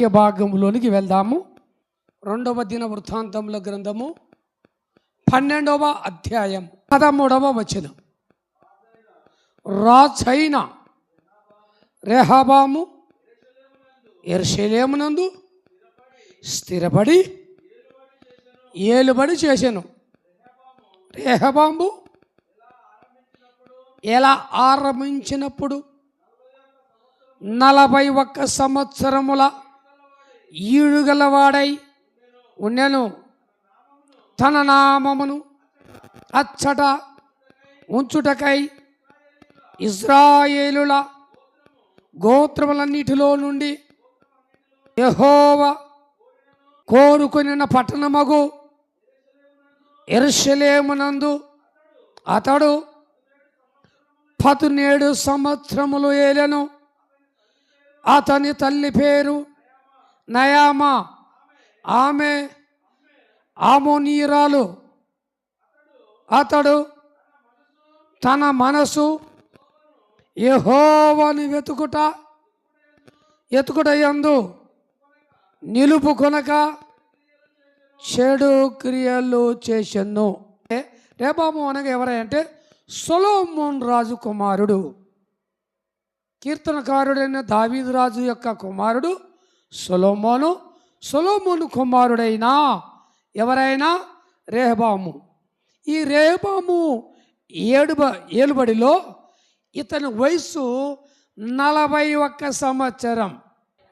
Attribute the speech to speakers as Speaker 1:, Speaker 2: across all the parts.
Speaker 1: వాక్య భాగంలోనికి వెళ్దాము. రెండవ దిన వృత్తాంతముల గ్రంథము పన్నెండవ అధ్యాయం పదమూడవ వచనం. రాజైన రెహబాము ఎర్షలేమునందు స్థిరపడి ఏలుబడి చేశాను రేహబాంబు ఎలా ఆరంభించినప్పుడు? నలభై ఒక్క సంవత్సరముల ఈడుగలవాడై ఉండెను తన నామమును అచ్చట ఉంచుటకై ఇజ్రాయేలుల గోత్రములన్నిటిలో నుండి యహోవ కోరుకునిన పట్టణమగు ఎరుషలేమునందు అతడు పదునేడు సంవత్సరములు ఏలెను. అతని తల్లి పేరు నయామా. ఆమె ఆమోనీయురాలు. అతడు తన మనసు యహోవని వెతుకుట ఎతుకుటయందు నిలుపుకొనక చెడు క్రియలు చేసెను రేబాము అనగా ఎవరంటే సొలోమోన్ రాజు కుమారుడు. కీర్తనకారుడైన దావీదు రాజు యొక్క కుమారుడు సొలోమోను సొలోమోను కుమారుడైన ఎవరైనా రేహబాము. ఈ రేహబాము ఏడుబ ఏలుబడిలో ఇతని వయస్సు నలభై ఒక్క సంవత్సరం.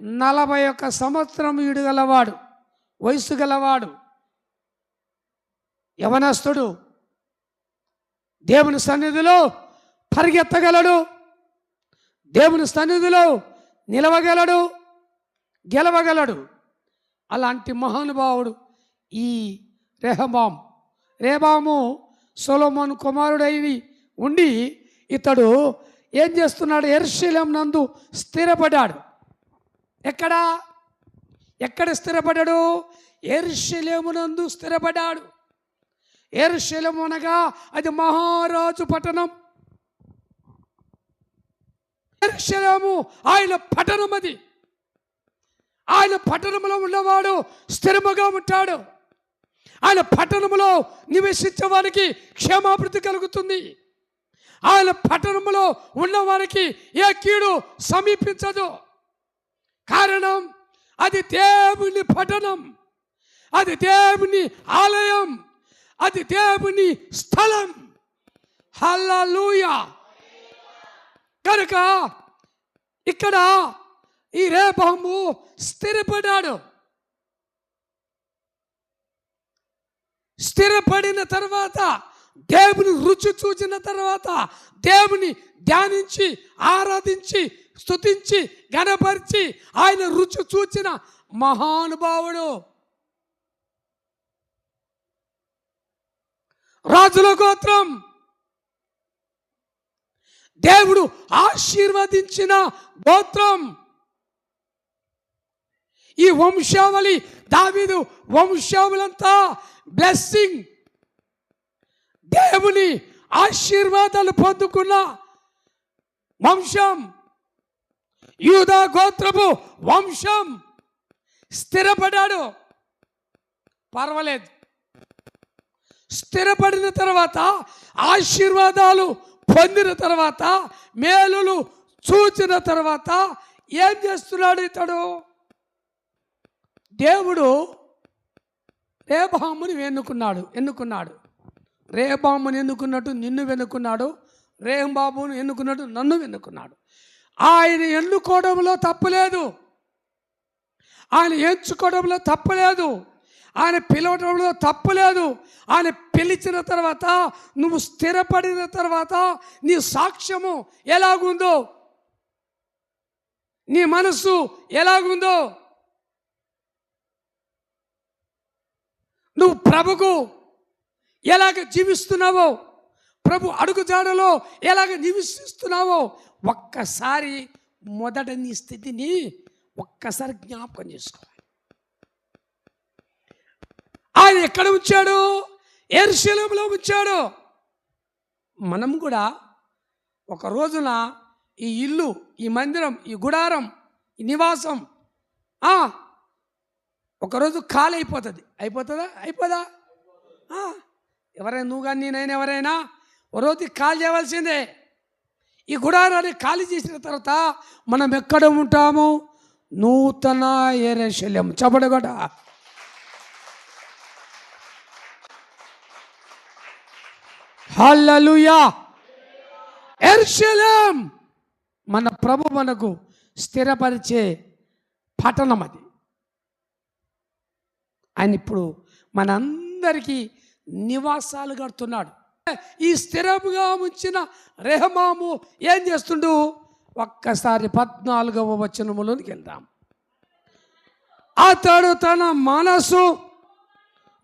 Speaker 1: నలభై ఒక్క సంవత్సరం ఈడు గలవాడు వయస్సు గలవాడు. యవనస్తుడు దేవుని సన్నిధిలో పరిగెత్తగలడు. దేవుని సన్నిధిలో నిలవగలడు. గెలవగలడు. అలాంటి మహానుభావుడు ఈ రెహబాం. రేబాము సొలోమోన్ కుమారుడైవి ఉండి ఇతడు ఏం చేస్తున్నాడు? ఎర్శీలం నందు స్థిరపడ్డాడు. ఎక్కడా? ఎక్కడ స్థిరపడ్డాడు? ఎర్శలేమునందు స్థిరపడ్డాడు. ఎర్శలేము అనగా అది మహారాజు పట్టణం. ఎర్శలేము ఆయన పట్టణం అది. ఆయన పట్టణంలో ఉన్నవాడు స్థిరముగా ఉంటాడు. ఆయన పట్టణంలో నివసించేవారికి క్షేమాభివృద్ధి కలుగుతుంది. ఆయన పట్టణంలో ఉన్నవారికి ఏ కీడు సమీపించదు. కారణం అది దేవుని పట్టణం. అది దేవుని ఆలయం. అది దేవుని స్థలం. హల్లూయ కనుక ఇక్కడ ఈ రేపహము స్థిరపడాడు. స్థిరపడిన తర్వాత దేవుని రుచి చూచిన తర్వాత దేవుని ధ్యానించి ఆరాధించి స్తుతించి గణపరిచి ఆయన రుచి చూచిన మహానుభావుడు. రాజుల గోత్రం. దేవుడు ఆశీర్వదించిన గోత్రం. ఈ వంశావళి దావీదు వంశావళంతా బ్లెస్సింగ్. దేవుని ఆశీర్వాదాలు పొందుకున్న వంశం. యూదా గోత్రపు వంశం స్థిరపడ్డాడు. పర్వాలేదు. స్థిరపడిన తర్వాత ఆశీర్వాదాలు పొందిన తర్వాత మేలులు చూచిన తర్వాత ఏం చేస్తున్నాడు ఇతడు? దేవుడు రేబాముని ఎన్నుకున్నాడు ఎన్నుకున్నాడు. రేబాముని ఎన్నుకున్నట్టు నిన్ను వెనుకున్నాడు రేంబాబును ఎన్నుకున్నట్టు నన్ను వెన్నుకున్నాడు. ఆయన ఎన్నుకోవడంలో తప్పులేదు ఆయన ఎంచుకోవడంలో తప్పులేదు ఆయన పిలవడంలో తప్పులేదు ఆయన పిలిచిన తర్వాత నువ్వు స్థిరపడిన తర్వాత నీ సాక్ష్యము ఎలాగుందో నీ మనసు ఎలాగుందో నువ్వు ప్రభుకు ఎలాగ జీవిస్తున్నావో ప్రభు అడుగుజాడలో ఎలాగ నివసిస్తున్నావో ఒక్కసారి మొదట నీ స్థితిని ఒక్కసారి జ్ఞాపకం చేసుకోవాలి ఆయన ఎక్కడ ఉంచాడు? ఎర్శలంలో ఉంచాడు. మనం కూడా ఒక రోజున ఈ ఇల్లు ఈ మందిరం ఈ గుడారం ఈ నివాసం ఒకరోజు కాలు అయిపోతుంది? అయిపోతుందా అయిపోదా ఎవరైనా నువ్వు కానీ నేనైనా ఎవరైనా ఒకరోజు రోజు చేయవలసిందే. ఈ గుడారాన్ని ఖాళీ చేసిన తర్వాత మనం ఎక్కడ ఉంటాము? నూతన ఏరేశల్యం చబడగొడ హల్లెలూయా! ఎర్షలేం! మన ప్రభు మనకు స్థిరపరిచే పట్టణం అది. ఆయన ఇప్పుడు మనందరికీ నివాసాలు కడుతున్నాడు. ఈ స్థిరముగా ఉంచిన రెహమాము ఏం చేస్తుండు? ఒక్కసారి పద్నాలుగవ వచనములోనికి వెళ్దాం. అతడు తన మనసు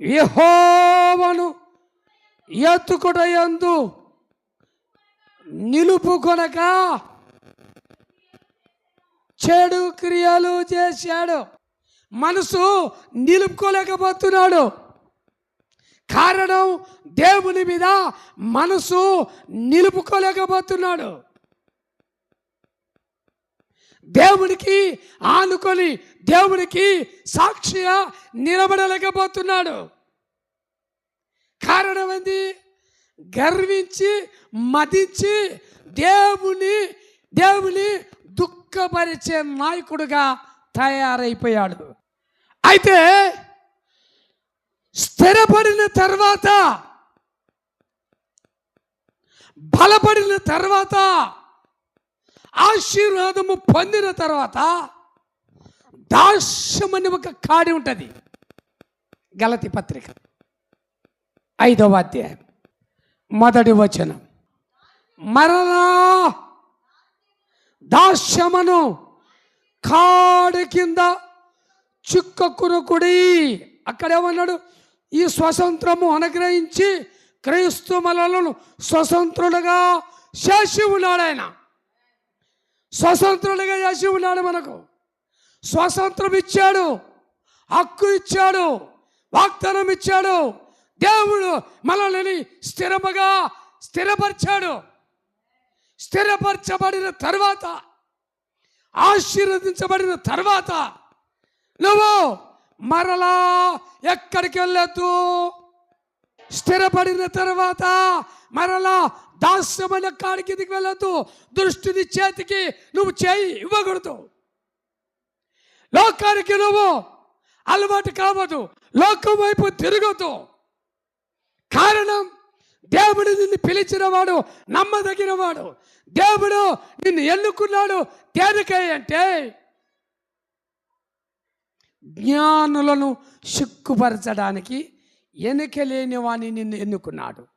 Speaker 1: యహోవను ఎత్తుకుడయందు నిలుపుకొనక చెడు క్రియలు చేశాడు. మనసు నిలుపుకోలేకపోతున్నాడు. కారణం దేవుని మీద మనసు నిలుపుకోలేకపోతున్నాడు. దేవునికి ఆనుకొని దేవునికి సాక్షిగా నిలబడలేకపోతున్నాడు. కారణం ఏంది? గర్వించి మదించి దేవుని దేవుని దుఃఖపరిచే నాయకుడుగా తయారైపోయాడు. అయితే స్థిరపడిన తర్వాత బలపడిన తర్వాత ఆశీర్వాదము పొందిన తర్వాత దాస్యమని ఒక కాడి ఉంటుంది. గలతి పత్రిక. ఐదవ అధ్యాయం. మొదటి వచనం. మరలా దాస్యమను కాడి కింద చిక్కకునుకుడి అక్కడేమన్నాడు? ఈ స్వతంత్రము అనుగ్రహించి క్రైస్తవ మనలను స్వతంత్రులుగా చేసి ఉన్నాడు ఆయన. స్వతంత్రులుగా చేసి ఉన్నాడు మనకు. స్వతంత్రం ఇచ్చాడు. హక్కు ఇచ్చాడు. వాగ్దానం ఇచ్చాడు. దేవుడు మనల్ని స్థిరముగా స్థిరపరిచాడు. స్థిరపరచబడిన తర్వాత ఆశీర్వదించబడిన తర్వాత నువ్వు మరలా ఎక్కడికి వెళ్ళొద్దు? స్థిరపడిన తర్వాత మరలా దాస్యమైన కాడికి దిగి వెళ్ళొద్దు? దృష్టిని చేతికి నువ్వు చేయి ఇవ్వకూడదు. లోకానికి నువ్వు అలవాటు కావద్దు. లోకం వైపు తిరగదు కారణం దేవుడు నిన్ను పిలిచినవాడు నమ్మదగినవాడు. దేవుడు నిన్ను ఎన్నుకున్నాడు దేనికై అంటే జ్ఞానులను సిక్కుపరచడానికి ఎన్నికలేని వాణి నిన్ను ఎన్నుకున్నాడు.